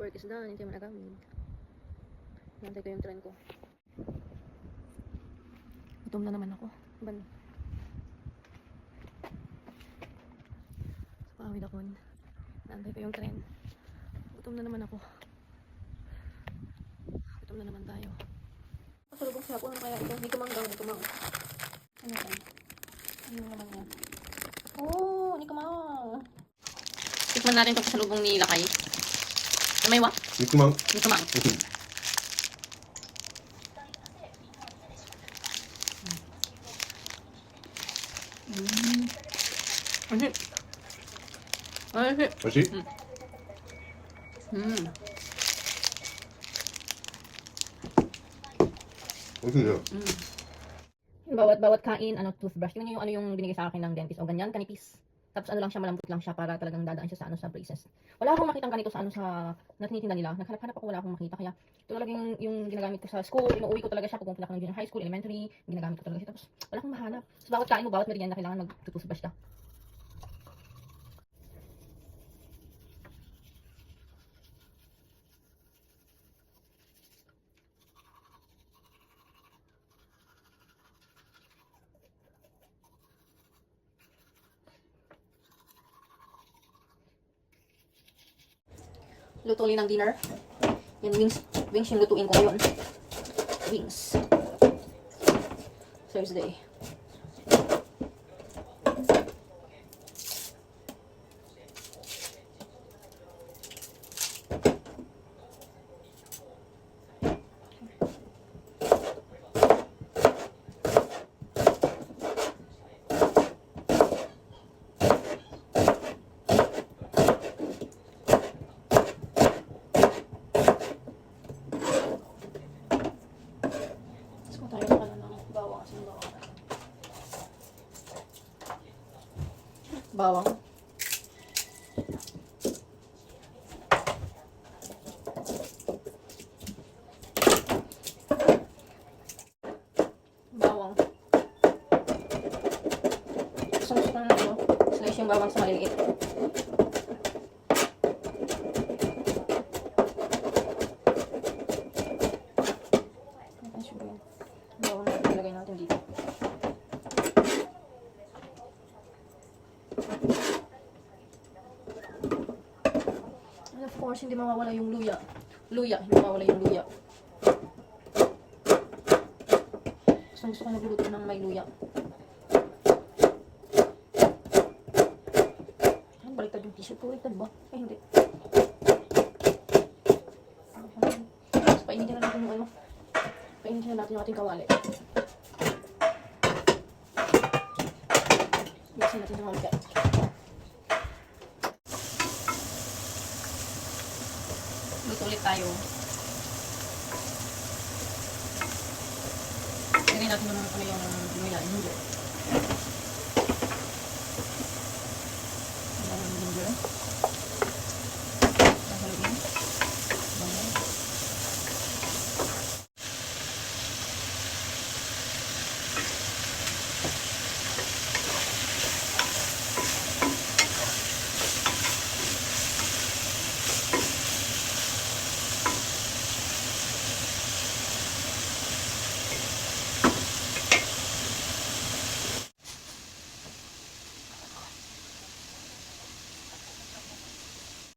Work is done. Hindi mo nagamit. Nantay ko yung train ko. Gutom na naman ako. Ban. Sa pawid ako. Nantay ko yung train. Gutom na naman ako. Gutom na naman tayo. Pasalubong siya. Ano kaya ito? Hindi kumanggang. Hindi kumang. Ano yan? Ano naman yan? Oh, hindi kumang. Tikman natin itong pasalubong ni Lakay. May wa? Nikmang. Hindi kumang. Mm. Ano? Ano? Mashi? Mm. Musi niya. Mm. Bawat bawat kain, ano, toothbrush. Niyo yung ano yung binigay sa akin ng dentist. O ganyan, kanipis. Tapos ano lang siya, malambot lang siya para talagang dadaan siya sa ano sa braces. Wala akong makitang ganito sa ano sa na nila. Naghanap-hanap ako, wala akong makita. Kaya ito talaga yung, yung ginagamit ko sa school. Inuuwi ko talaga siya pag pumunta ako ng junior high school, elementary. Ginagamit ko talaga siya. Tapos wala akong mahanap. So bawat kain mo, bawat merienda, kailangan mag-toothbrush ka. Luto ulit ng dinner. Yan, wings. Wings yung lutuin ko ngayon. Wings. Thursday. Tapos kung tayo naman ng bawang. Bawang? Gusto ko na ano, slice yung bawang sa maliliit. Ay, sugar yan. Bawang na ilagay natin dito. And of course, hindi mawawala yung luya. Luya, hindi mawawala yung luya. Gusto gusto ko nagluluto ng may luya. Ay, baliktad yung t-shirt ko. Baliktad ba? Ay, hindi. Tapos painitin na natin yung ano. Painitin na natin yung ating kawali. Mixin natin ng mamika. Luto ulit tayo. Lagay natin muna ano yung luya. Hindi.